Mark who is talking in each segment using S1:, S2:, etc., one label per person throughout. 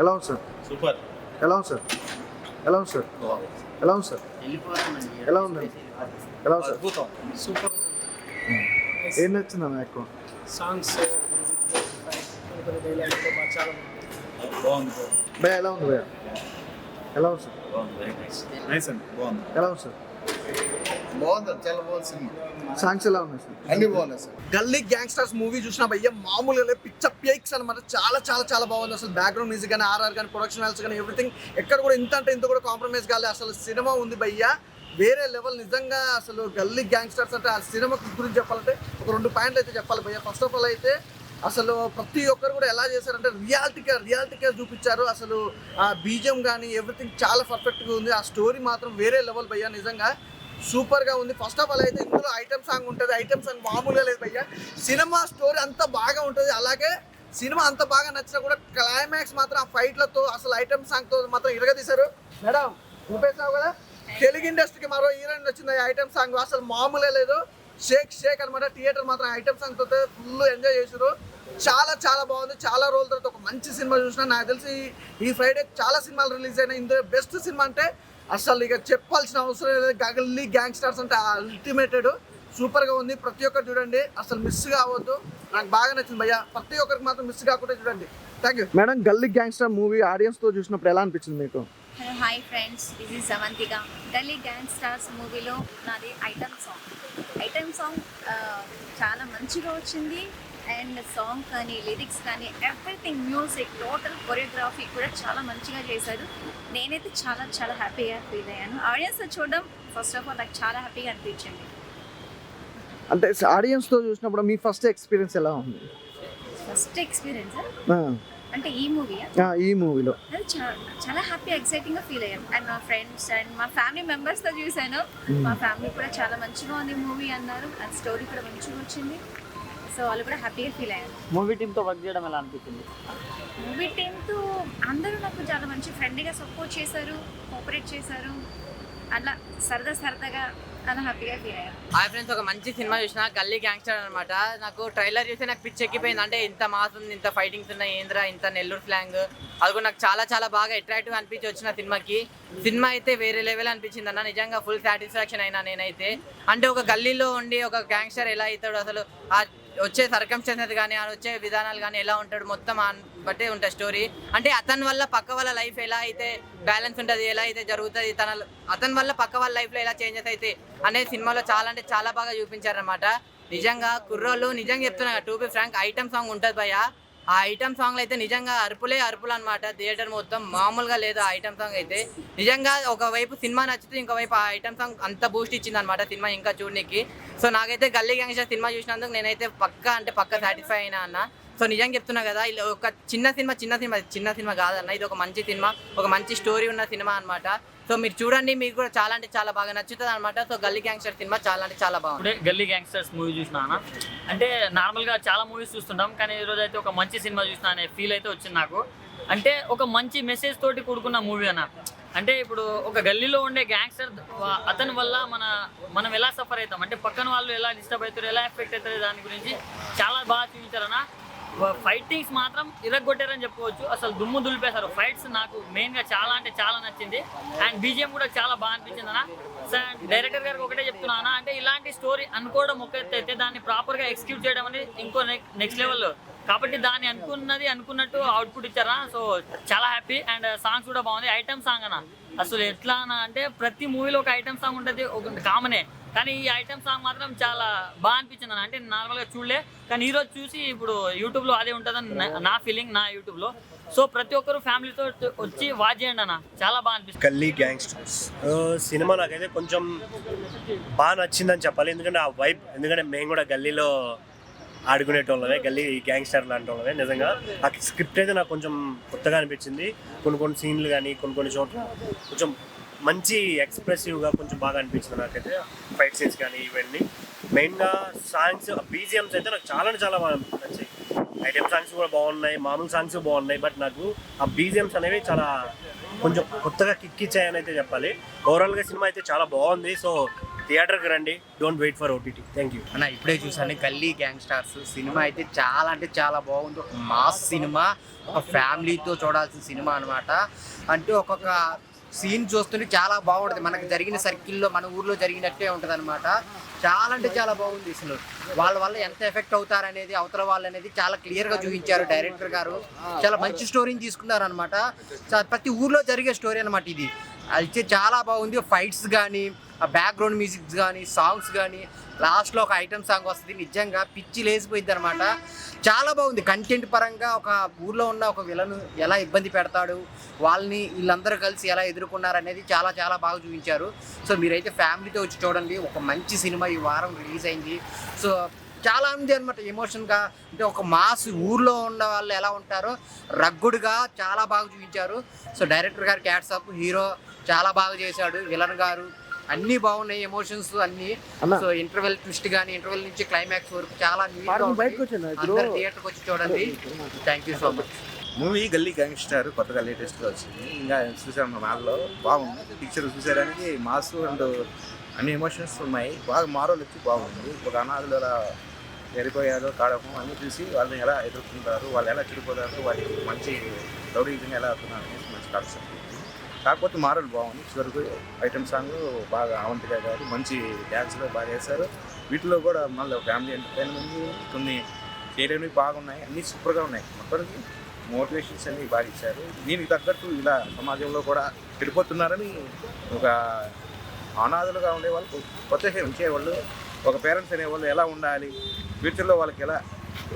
S1: ఎలా ఉంది sir?
S2: Super.
S1: ఎలా ఉంది సార్? ఎలా ఉంది సార్? ఎలా ఉంది సార్? ఎలా ఉంది? ఎలా ఉంది సార్?
S2: అద్భుతం.
S3: సూపర్.
S1: ఏం నచ్చిందన్న ఎక్కువ?
S3: సాంగ్స్
S1: భయ ఎలా ఉంది భయ ఎలా ఉంది సార్?
S2: నైస్ అండి. బాగుంది.
S1: ఎలా ఉంది సార్?
S4: బాగుంది చాలా బాగుంది సినిమా.
S1: సాంగ్స్ ఎలా ఉన్నాయి సార్?
S4: అన్ని బాగున్నాయి సార్.
S5: గల్లీ గ్యాంగ్స్టర్స్ మూవీ చూసిన భయ్య మామూలుగా పిచ్చ పేక్స్ అనమాట చాలా చాలా చాలా బాగుంది అసలు. బ్యాక్గ్రౌండ్ మ్యూజిక్ కానీ ఆర్ఆర్ కానీ ప్రొడక్షన్ వాల్స్ కానీ ఎవ్రీథింగ్ ఎక్కడ కూడా ఇంత అంటే ఇంత కూడా కాంప్రమైజ్ కాలే. అసలు సినిమా ఉంది భయ్య. వేరే లెవెల్ నిజంగా అసలు గల్లీ గ్యాంగ్స్టర్స్ అంటే ఆ సినిమా గురించి చెప్పాలంటే ఒక రెండు పాయింట్లు అయితే చెప్పాలి భయ్య. ఫస్ట్ ఆఫ్ ఆల్ అయితే అసలు ప్రతి ఒక్కరు కూడా ఎలా చేశారంటే రియాలిటీగా రియాలిటీగా చూపించారు. అసలు ఆ బీజం కానీ ఎవ్రీథింగ్ చాలా పర్ఫెక్ట్గా ఉంది. ఆ స్టోరీ మాత్రం వేరే లెవెల్ భయ్య నిజంగా. సూపర్గా ఉంది. ఫస్ట్ ఆఫ్ ఆల్ అయితే ఇందులో ఐటమ్ సాంగ్ ఉంటుంది. ఐటమ్ సాంగ్ మామూలుగా లేదు భయ్య. సినిమా స్టోరీ అంత బాగా ఉంటుంది. అలాగే సినిమా అంత బాగా నచ్చినా కూడా క్లైమాక్స్ మాత్రం ఆ ఫైట్లతో అసలు ఐటమ్ సాంగ్తో మాత్రం ఇరగదీశారు. మేడం చూపేసావు కదా? తెలుగు ఇండస్ట్రీకి మరో హీరోయిన్ వచ్చింది. ఐటమ్ సాంగ్ అసలు మామూలే లేదు. షేక్ షేక్ అనమాట థియేటర్ మాత్రం ఐటమ్ సాంగ్తో ఫుల్ ఎంజాయ్ చేసారు చాలా చాలా బాగుంది. చాలా రోజుల తర్వాత ఒక మంచి సినిమా చూసిన. నాకు తెలిసి ఈ ఫ్రైడే చాలా సినిమాలు రిలీజ్ అయినాయి. ఇందులో బెస్ట్ సినిమా అంటే అసలు ఇక చెప్పాల్సిన అవసరం లేదు. గగల్లీ గ్యాంగ్స్టర్స్ అంటే అల్టిమేటెడ్ సూపర్గా ఉంది. ప్రతి ఒక్కరు చూడండి. అసలు మిస్ కావద్దు. నాకు బాగా నచ్చింది భయ్య. ప్రతి ఒక్కరికి మాత్రం మిస్ కాకుండా చూడండి. Thank you
S1: madam Galli gangster movie ఆడియన్స్తో చూసినప్పుడు ఎలా అనిపించింది మీకు?
S6: Hello hi friends this is Savantika Galli gangsters మూవీలో నాది ఐటమ్ సాంగ్ ఐటమ్ సాంగ్ చాలా మంచిగా వచ్చింది. అండ్ సాంగ్ కానీ లిరిక్స్ కానీ ఎవ్రీథింగ్ మ్యూజిక్ టోటల్ కొరియోగ్రఫీ కూడా చాలా మంచిగా చేశారు. నేనైతే చాలా చాలా హ్యాపీగా ఫీల్ అయ్యాను. ఆడియన్స్ చూడడం ఫస్ట్ ఆఫ్ ఆల్ నాకు చాలా హ్యాపీగా అనిపించింది.
S1: అంటే ఆడియన్స్తో చూసినప్పుడు మీ ఫస్ట్ ఎక్స్పీరియన్స్ ఎలా ఉంది?
S6: ఫస్ట్ ఎక్స్పీరియన్స్ అంటే ఈ మూవీ
S1: ఆ, ఈ మూవీలో
S6: చాలా చాలా హ్యాపీ ఎక్సైటింగ్గా ఫీల్ అయ్యాను అండ్ మా ఫ్రెండ్స్ అండ్ మా ఫ్యామిలీ మెంబర్స్తో చూశాను. మా ఫ్యామిలీ కూడా చాలా మంచిగా ఉంది మూవీ అన్నారు. అండ్ స్టోరీ కూడా మంచిగా వచ్చింది. సో వాళ్ళు కూడా హ్యాపీగా ఫీల్ అయ్యారు.
S7: మూవీ టీంతో వర్క్ చేయడం ఎలా అనిపించింది?
S6: మూవీ టీంతో అందరూ నాకు చాలా మంచి ఫ్రెండ్లీగా సపోర్ట్ చేశారు కోఆపరేట్ చేశారు. అలా సరదా సరదాగా అలా హ్యాపీగా ఫీల్ అయ్యారు.
S8: హాయ్ ఫ్రెండ్స్ ఒక మంచి సినిమా చూసిన గల్లీ గ్యాంగ్స్టర్ అనమాట నాకు ట్రైలర్ చూసి నాకు పిచ్చి ఎక్కిపోయింది. అంటే ఇంత మాస్ ఉంది ఇంత ఫైటింగ్స్ ఉన్నాయి ఏంద్రా ఇంత నెల్లూరు స్లాంగ్ అది కూడా నాకు చాలా చాలా బాగా అట్రాక్టివ్ అనిపించి వచ్చిన సినిమాకి. సినిమా అయితే వేరే లెవెల్ అనిపించింది అన్న. నిజంగా ఫుల్ సాటిస్ఫాక్షన్ అయినా నేనైతే. అంటే ఒక గల్లీలో ఉండి ఒక గ్యాంగ్స్టర్ ఎలా అవుతాడు అసలు ఆ వచ్చే సర్కంస్టెన్సెస్ కానీ ఆయన వచ్చే విధానాలు కానీ ఎలా ఉంటాడు మొత్తం ఆ బట్టే ఉంటుంది స్టోరీ. అంటే అతని వల్ల పక్క వాళ్ళ లైఫ్ ఎలా అయితే బ్యాలెన్స్ ఉంటుంది ఎలా అయితే జరుగుతుంది తన అతని వల్ల పక్క వాళ్ళ లైఫ్లో ఎలా చేంజెస్ అయితే అనేది సినిమాలో చాలా అంటే చాలా బాగా చూపించారనమాట నిజంగా కుర్రోళ్ళు నిజంగా చెప్తున్నా to be frank item song ఉంటుంది భయ్యా. ఆ ఐటమ్ సాంగ్లు అయితే నిజంగా అరుపులే అరుపులు అనమాట థియేటర్ మొత్తం మామూలుగా లేదు ఆ ఐటమ్ సాంగ్ అయితే. నిజంగా ఒకవైపు సినిమా నచ్చితే ఇంకోవైపు ఆ ఐటమ్ సాంగ్ అంత బూస్ట్ ఇచ్చింది అనమాట సినిమా ఇంకా చూడడానికి సో నాకైతే గల్లీ గ్యాంగ్స్టర్ సినిమా చూసినందుకు నేనైతే పక్కా అంటే పక్క సాటిస్ఫై అయినా అన్న. సో నిజంగా చెప్తున్నా కదా ఇలా ఒక చిన్న సినిమా చిన్న సినిమా చిన్న సినిమా కాదన్న ఇది ఒక మంచి సినిమా ఒక మంచి స్టోరీ ఉన్న సినిమా అన్నమాట. సో మీరు చూడండి మీకు కూడా చాలా అంటే చాలా బాగా నచ్చుతుంది అనమాట సో గల్లీ గ్యాంగ్స్టర్ సినిమా చాలా అంటే చాలా బాగుంది.
S7: గల్లీ గ్యాంగ్స్టర్స్ మూవీ చూసినా అన్న. అంటే నార్మల్గా చాలా మూవీస్ చూస్తుంటాం కానీ ఈ అయితే ఒక మంచి సినిమా చూసిన అనే ఫీల్ అయితే వచ్చింది నాకు. అంటే ఒక మంచి మెసేజ్ తోటి కూడుకున్న మూవీ అన్న. అంటే ఇప్పుడు ఒక గల్లీలో ఉండే గ్యాంగ్స్టర్ అతని వల్ల మన మనం ఎలా సఫర్ అవుతాం? అంటే పక్కన వాళ్ళు ఎలా డిస్టర్బ్ అవుతారు ఎలా ఎఫెక్ట్ అవుతారు దాని గురించి చాలా బాగా చూపించారన్న ఫైటింగ్స్ మాత్రం ఇరగొట్టారని చెప్పుకోవచ్చు అసలు దుమ్ము దులిపేశారు. ఫైట్స్ నాకు మెయిన్గా చాలా అంటే చాలా నచ్చింది. అండ్ బీజిఎం కూడా చాలా బాగా అనిపించింది అన్న. డైరెక్టర్ గారికి ఒకటే చెప్తున్నాను అంటే ఇలాంటి స్టోరీ అనుకోవడం ఒక అయితే దాన్ని ప్రాపర్గా ఎక్స్క్యూట్ చేయడం అనేది ఇంకో నెక్స్ట్ లెవెల్ కాబట్టి దాన్ని అనుకున్నది అనుకున్నట్టు అవుట్పుట్ ఇచ్చారా సో చాలా హ్యాపీ అండ్ సాంగ్స్ కూడా బాగుంది ఐటమ్ సాంగ్ అన్న. అసలు ఎట్లా అన్న అంటే ప్రతి మూవీలో ఒక ఐటమ్ సాంగ్ ఉంటుంది. ఒక కామనే కానీ ఈ ఐటమ్ సాంగ్ మాత్రం చాలా బాగా అనిపించింది అన్న. అంటే నార్మల్గా చూడలే కానీ ఈరోజు చూసి ఇప్పుడు యూట్యూబ్లో అదే ఉంటుందని నా- ఫీలింగ్ నా యూట్యూబ్లో. సో ప్రతి ఒక్కరు ఫ్యామిలీతో వచ్చి వాచ్ చేయండి అన్న. చాలా బాగా అనిపిస్తుంది.
S9: గల్లీ గ్యాంగ్స్టర్స్. సినిమా నాకైతే కొంచెం బాగా నచ్చిందని చెప్పాలి. ఎందుకంటే ఆ వైబ్ ఎందుకంటే మేము కూడా గల్లీలో ఆడుకునేటోళ్ళమే గల్లీ గ్యాంగ్స్టర్ లాంటి వాళ్ళమే నిజంగా. ఆ స్క్రిప్ట్ అయితే నాకు కొంచెం కొత్తగా అనిపించింది. కొన్ని కొన్ని సీన్లు కానీ కొన్ని కొన్ని చోట్ల కొంచెం మంచి ఎక్స్ప్రెసివ్గా కొంచెం బాగా అనిపించింది నాకైతే. ఫైట్ సీన్స్ కానీ ఇవన్నీ. మెయిన్గా సాంగ్స్ బీజిఎమ్స్ అయితే నాకు చాలా అంటే చాలా బాగా నచ్చాయి. ఐటెం సాంగ్స్ కూడా బాగున్నాయి మామూలు సాంగ్స్ బాగున్నాయి బట్ నాకు ఆ బీజిఎమ్స్ అనేవి చాలా కొంచెం కొత్తగా కిక్ ఇచ్చాయని అయితే చెప్పాలి. ఓవరాల్గా సినిమా అయితే చాలా బాగుంది సో థియేటర్కి రండి. Don't wait for OTT thank you
S10: అన్న ఇప్పుడే చూసాను గల్లీ గ్యాంగ్ స్టార్స్ సినిమా అయితే చాలా అంటే చాలా బాగుంది. ఒక మాస్ సినిమా ఒక ఫ్యామిలీతో చూడాల్సిన సినిమా అన్నమాట. అంటే ఒక్కొక్క సీన్ చూస్తుంటే చాలా బాగుంటుంది. మనకు జరిగిన సర్కిల్లో మన ఊర్లో జరిగినట్టే ఉంటుంది అనమాట చాలా అంటే చాలా బాగుంది అసలు వాళ్ళ వల్ల ఎంత ఎఫెక్ట్ అవుతారు అనేది అవతల వాళ్ళు అనేది చాలా క్లియర్గా చూపించారు డైరెక్టర్ గారు. చాలా మంచి స్టోరీని తీసుకున్నారు అనమాట ప్రతి ఊర్లో జరిగే స్టోరీ అనమాట ఇది. అయితే చాలా బాగుంది. ఫైట్స్ కానీ ఆ బ్యాక్గ్రౌండ్ మ్యూజిక్స్ కానీ సాంగ్స్ కానీ లాస్ట్లో ఒక ఐటమ్ సాంగ్ వస్తుంది. నిజంగా పిచ్చి లేసిపోయింది అనమాట చాలా బాగుంది. కంటెంట్ పరంగా ఒక ఊర్లో ఉన్న ఒక విలను ఎలా ఇబ్బంది పెడతాడు వాళ్ళని వీళ్ళందరూ కలిసి ఎలా ఎదుర్కొన్నారు అనేది చాలా చాలా బాగా చూపించారు. సో మీరైతే ఫ్యామిలీతో వచ్చి చూడండి. ఒక మంచి సినిమా ఈ వారం రిలీజ్ అయింది. సో చాలా ఉంది అనమాట ఎమోషన్గా. అంటే ఒక మాస్ ఊర్లో ఉన్న వాళ్ళు ఎలా ఉంటారో రగ్గుడుగా చాలా బాగా చూపించారు. సో డైరెక్టర్ గారు క్యాట్స్ హీరో చాలా బాగా చేశాడు. విలన్ గారు అన్ని బాగున్నాయి ఎమోషన్స్ అన్ని. సో ఇంటర్వెల్ ట్విస్ట్ కానీ ఇంటర్వెల్ నుంచి క్లైమాక్స్ వరకు చాలా అందరు థియేటర్కి వచ్చి చూడండి. Thank you so much
S4: movie Galli gangster కొత్తగా లేటెస్ట్గా వచ్చింది. ఇంకా చూసాను మా నాన్నలో బాగుంది. పిక్చర్ చూసేదానికి మాస్ అండ్ అన్ని ఎమోషన్స్ ఉన్నాయి. బాగా మారోలు వచ్చి బాగుంది. ఒక అనాథులు ఎలా ఎరిపోయారో కాడకం అన్ని చూసి వాళ్ళని ఎలా ఎదుర్కొంటారు వాళ్ళు ఎలా చెడిపోతారు వాళ్ళకి మంచి రౌడీజంగా ఎలా అవుతున్నారు అనేసి మంచి కాన్సెప్ట్ కాకపోతే మారలు బాగుంది. చివరికి ఐటమ్ సాంగ్ బాగా అవంతిగా గారు మంచి డ్యాన్స్లో బాగా చేశారు. వీటిలో కూడా మళ్ళీ ఫ్యామిలీ ఎంటర్టైన్మెంట్ కొన్ని చేయడానికి బాగున్నాయి అన్నీ సూపర్గా ఉన్నాయి. మొత్తానికి మోటివేషన్స్ అన్ని బాగా ఇచ్చారు. దీనికి తగ్గట్టు ఇలా సమాజంలో కూడా చెడిపోతున్నారని ఒక అనాథలుగా ఉండేవాళ్ళు కొత్తగా ఉంచేవాళ్ళు ఒక పేరెంట్స్ అనేవాళ్ళు ఎలా ఉండాలి ఫ్యూచర్లో వాళ్ళకి ఎలా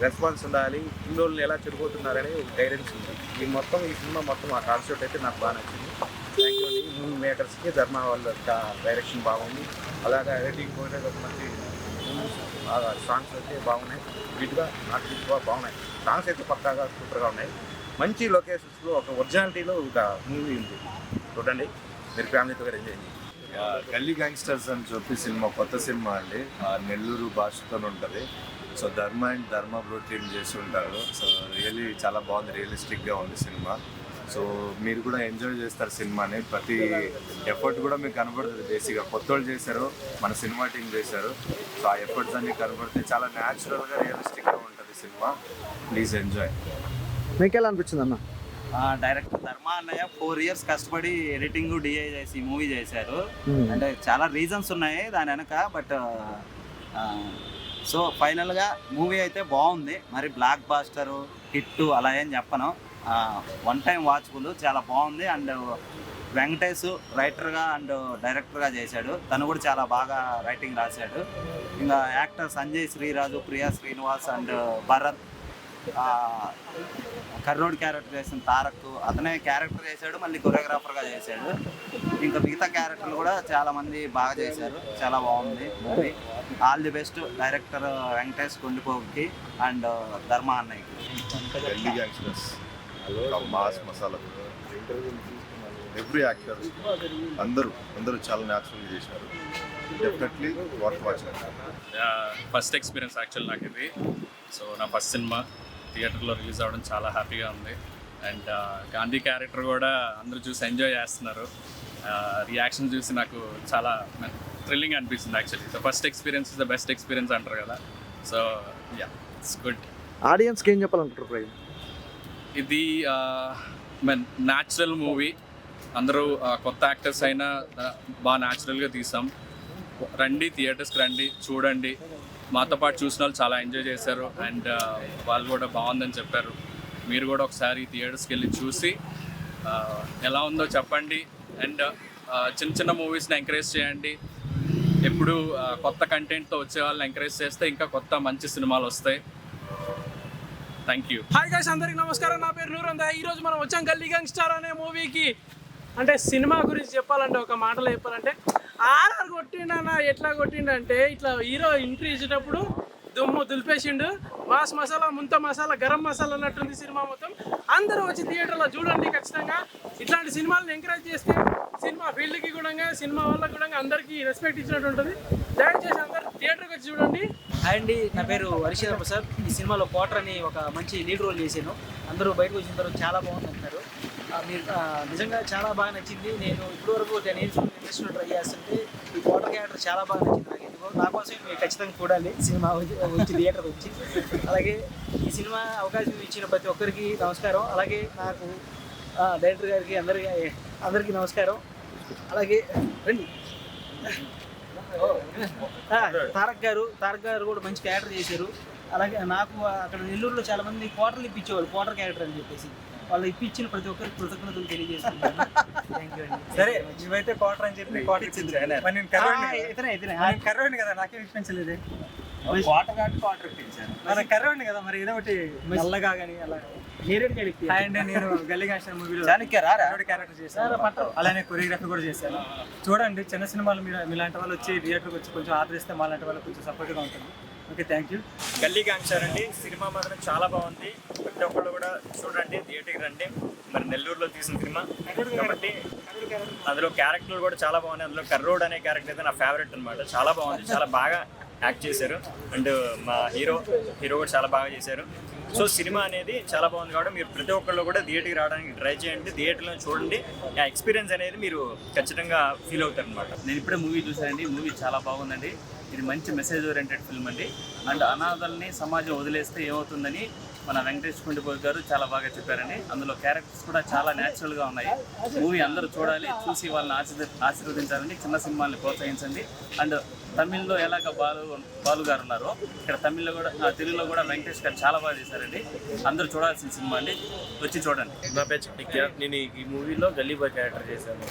S4: రెస్పాన్స్ ఉండాలి పిల్లోళ్ళు ఎలా చెడిపోతున్నారని ఒక గైడెన్స్ ఉంది. ఈ మొత్తం ఈ సినిమా మొత్తం ఆ కాన్సెప్ట్ అయితే నాకు బాగా నచ్చింది. థ్యాంక్ యూ అండి మూవీ మేకర్స్కి ధర్మ వాళ్ళ డైరెక్షన్ బాగుంది. అలాగే ఎడిటింగ్ కూడా ఒక మంచి బాగా సాంగ్స్ అయితే బాగున్నాయి. వీటిగా నాకు బాగున్నాయి. సాంగ్స్ అయితే పక్కాగా సూపర్గా ఉన్నాయి. మంచి లొకేషన్స్లో ఒక ఒరిజినాలిటీలో ఒక మూవీ ఉంది. చూడండి. మీరు ఫ్యామిలీతో కూడా ఎంజాయ్ చేయండి.
S11: గల్లీ గ్యాంగ్స్టర్స్ అని చెప్పి సినిమా కొత్త సినిమా అండి. ఆ, నెల్లూరు భాషతో ఉంటుంది. సో ధర్మ అండ్ ధర్మ బ్రో టీమ్ చేసి ఉంటారు. సో రియలీ చాలా బాగుంది రియలిస్టిక్గా ఉంది సినిమా. సో మీరు కూడా ఎంజాయ్ చేస్తారు సినిమాని. ప్రతి ఎఫర్ట్ కూడా మీకు కనబడుతుంది. బేసిక్గా కొత్త వాళ్ళు చేశారు మన సినిమా టీం చేశారు. సో ఆ ఎఫర్ట్స్ అన్ని కనబడితే చాలా న్యాచురల్గా రియలిస్టిక్గా ఉంటుంది సినిమా. Please enjoy.
S1: మీకు ఎలా అనిపించింది అన్న?
S2: డైరెక్టర్ ధర్మ అన్నయ్య ఫోర్ ఇయర్స్ కష్టపడి ఎడిటింగ్ డిఐ చేసి మూవీ చేశారు. అంటే చాలా రీజన్స్ ఉన్నాయి దాని వెనక బట్ సో ఫైనల్గా మూవీ అయితే బాగుంది. మరి బ్లాక్ బాస్టర్ హిట్ అలా ఏం చెప్పను. వన్ టైం వాచ్బుల్ చాలా బాగుంది. అండ్ వెంకటేష్ రైటర్గా అండ్ డైరెక్టర్గా చేశాడు. తను కూడా చాలా బాగా రైటింగ్ రాశాడు. ఇంకా యాక్టర్ సంజయ్ శ్రీరాజు ప్రియా శ్రీనివాస్ అండ్ భరత్ కర్రోడ్ క్యారెక్టర్ చేసిన తారక్ అతనే క్యారెక్టర్ చేశాడు మళ్ళీ కొరియోగ్రాఫర్గా చేశాడు. ఇంకా మిగతా క్యారెక్టర్లు కూడా చాలా మంది బాగా చేశారు. చాలా బాగుంది movie all the best director Venkatesh కొండిపోకి and Dharma అన్నయ్యకి.
S11: మాస్ మసాలా ఎవ్రీ యాక్టర్ అందరూ అందరూ చాలా న్యాచురల్గా చేశారు. Definitely worth watching
S12: first experience actual నాకు ఇది సో నా ఫస్ట్ సినిమా థియేటర్లో రిలీజ్ అవ్వడం చాలా హ్యాపీగా ఉంది. అండ్ గాంధీ క్యారెక్టర్ కూడా అందరూ చూసి ఎంజాయ్ చేస్తున్నారు. రియాక్షన్ చూసి నాకు చాలా థ్రిల్లింగ్ అనిపిస్తుంది actually the first experience is the best experience అంటారు కదా. సో యా ఇట్స్ గుడ్
S1: ఆడియన్స్కి ఏం చెప్పాలనుకుంటారు ప్రవీణ్
S12: ఇది మెన్ న్యాచురల్ మూవీ అందరూ కొత్త యాక్టర్స్ అయినా బాగా న్యాచురల్గా తీసాం. రండి థియేటర్స్కి రండి చూడండి. మాతో పాటు చూసిన వాళ్ళు చాలా ఎంజాయ్ చేశారు. అండ్ వాళ్ళు కూడా బాగుందని చెప్పారు. మీరు కూడా ఒకసారి థియేటర్స్కి వెళ్ళి చూసి ఎలా ఉందో చెప్పండి. అండ్ చిన్న చిన్న మూవీస్ని ఎంకరేజ్ చేయండి. ఎప్పుడు కొత్త కంటెంట్తో వచ్చే వాళ్ళని ఎంకరేజ్ చేస్తే ఇంకా కొత్త మంచి సినిమాలు వస్తాయి. Thank you.
S3: హాయ్ గైస్ అందరికి నమస్కారం. నా పేరు నూరంద. ఈ రోజు మనం వచ్చాం గల్లీ గంగ్స్టార్ స్టార్ అనే మూవీకి. అంటే సినిమా గురించి చెప్పాలంటే ఒక మాటలో చెప్పాలంటే ఆర్ఆర్ కొట్టిండనా ఎట్లా కొట్టిండంటే ఇట్లా హీరో ఎంట్రీ ఇచ్చేటప్పుడు దుమ్ము దులిపేసిండు. మాస్ మసాలా ముంత మసాలా గరం మసాలా అన్నట్టుంది సినిమా మొత్తం. అందరూ వచ్చి థియేటర్లో చూడండి ఖచ్చితంగా. ఇట్లాంటి సినిమాలను ఎంకరేజ్ చేస్తే సినిమా ఫీల్డ్కి కూడా సినిమా వాళ్ళకి కూడా అందరికీ రెస్పెక్ట్ ఇచ్చినట్టు ఉంటుంది. దయచేసి అందరూ థియేటర్కి వచ్చి చూడండి.
S13: హాయ్ అండి నా పేరు హరిశేద ప్రసాద్. ఈ సినిమాలో క్వార్టర్ అని ఒక మంచి లీడ్ రోల్ చేశాను. అందరూ బయటకు వచ్చిన తర్వాత చాలా బాగుంది అంటారు మీరు నిజంగా చాలా బాగా నచ్చింది. నేను ఇప్పటివరకు టెన్ నేను ట్రై చేస్తుంటే ఈ వాటర్ క్యారెక్టర్ చాలా బాగా నచ్చింది నాకు. ఎందుకో నా కోసం మీరు ఖచ్చితంగా చూడాలి. సినిమా వచ్చి థియేటర్ వచ్చి. అలాగే ఈ సినిమా అవకాశం ఇచ్చిన ప్రతి ఒక్కరికి నమస్కారం. అలాగే నాకు డైరెక్టర్ గారికి అందరికీ అందరికీ నమస్కారం. అలాగే రండి. తారక్ గారు తారక్ గారు కూడా మంచి క్యారెక్టర్ చేశారు. అలాగే నాకు అక్కడ నెల్లూరులో చాలా మంది క్వార్టర్లు ఇప్పించేవాళ్ళు క్వార్టర్ క్యారెక్టర్ అని చెప్పేసి. వాళ్ళు ఇప్పించిన ప్రతి ఒక్కరికి కృతజ్ఞతలు తెలియజేస్తున్నాను.
S14: సరే నువ్వైతే క్వార్టర్ అని చెప్పి క్వార్టర్ ఇచ్చింది. కదా.
S13: ఇతనే ఇతనే.
S14: నేను కర్రోడిని కదా? నాకేం ఇప్పించలేదు
S2: క్వార్టర్ కాబట్టి క్వార్టర్ ఇప్పించాను.
S14: మన కర్రోడిని కదా? మరి ఏదో ఒకటి నల్లగా కానీ అలా అండి నేను గల్లీ గాంగ్స్టర్ మూవీలో క్యారెక్టర్ చేశాను. అలానే కొరియోగ్రఫీ కూడా చేశాను. చూడండి చిన్న సినిమాలు మీరు మీలాంటి వాళ్ళు వచ్చి థియేటర్కి వచ్చి కొంచెం ఆదరిస్తే మాలాంటి వాళ్ళకి కొంచెం సపోర్ట్గా ఉంటుంది. Okay thank you Galli gangster అండి. సినిమా మాత్రం చాలా బాగుంది. ప్రతి ఒక్కళ్ళు కూడా చూడండి థియేటర్కి రండి. మరి నెల్లూరులో తీసిన సినిమా. కాబట్టి అందులో క్యారెక్టర్లు కూడా చాలా బాగున్నాయి. అందులో కర్రోడ్ అనే క్యారెక్టర్ అయితే నా ఫేవరెట్ అన్నమాట. చాలా బాగుంది. చాలా బాగా యాక్ట్ చేశారు. అండ్ మా హీరో హీరో కూడా చాలా బాగా చేశారు. సో సినిమా అనేది చాలా బాగుంది కాబట్టి మీరు ప్రతి ఒక్కళ్ళు కూడా థియేటర్కి రావడానికి ట్రై చేయండి. థియేటర్లో చూడండి. ఆ ఎక్స్పీరియన్స్ అనేది మీరు ఖచ్చితంగా ఫీల్ అవుతారు అనమాట
S15: నేను ఇప్పుడే మూవీ చూసానండి మూవీ చాలా బాగుందండి. ఇది మంచి మెసేజ్ ఓరియంటెడ్ ఫిల్మ్ అండి. అండ్ అనాథల్ని సమాజం వదిలేస్తే ఏమవుతుందని మన వెంకటేష్ కుండిపోయి గారు చాలా బాగా చెప్పారండి. అందులో క్యారెక్టర్స్ కూడా చాలా న్యాచురల్గా ఉన్నాయి. మూవీ అందరూ చూడాలి చూసి వాళ్ళని ఆశీర్వ ఆశీర్వదించాలండి చిన్న సినిమాల్ని ప్రోత్సహించండి. అండ్ తమిళ్ళో ఎలాగ బాలు బాలు గారు ఉన్నారో ఇక్కడ తమిళ్ళో కూడా ఆ, తెలుగులో కూడా వెంకటేష్ గారు చాలా బాగా చేశారండి. అందరూ చూడాల్సిన సినిమా అండి. వచ్చి చూడండి.
S16: నా పేరు నేను ఈ- ఈ మూవీలో గల్లీ బాయ్ క్యారెక్టర్ చేశాను.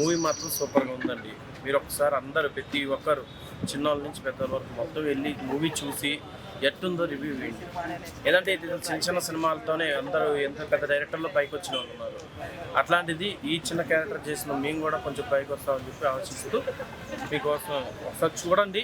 S16: మూవీ మాత్రం సూపర్గా ఉందండి. మీరు ఒకసారి అందరూ ప్రతి ఒక్కరు చిన్నోళ్ళ నుంచి పెద్దవాళ్ళ వరకు మొత్తం వెళ్ళి మూవీ చూసి ఎట్టుందో రివ్యూ వేయండి. ఏదంటే ఇది చిన్న చిన్న సినిమాలతోనే అందరూ ఎంత పెద్ద డైరెక్టర్లో పైకి వచ్చిన వాళ్ళు ఉన్నారు. అట్లాంటిది ఈ చిన్న క్యారెక్టర్ చేసిన మేము కూడా కొంచెం పైకి వస్తామని చెప్పి ఆలోచిస్తూ మీకోసం ఒకసారి చూడండి.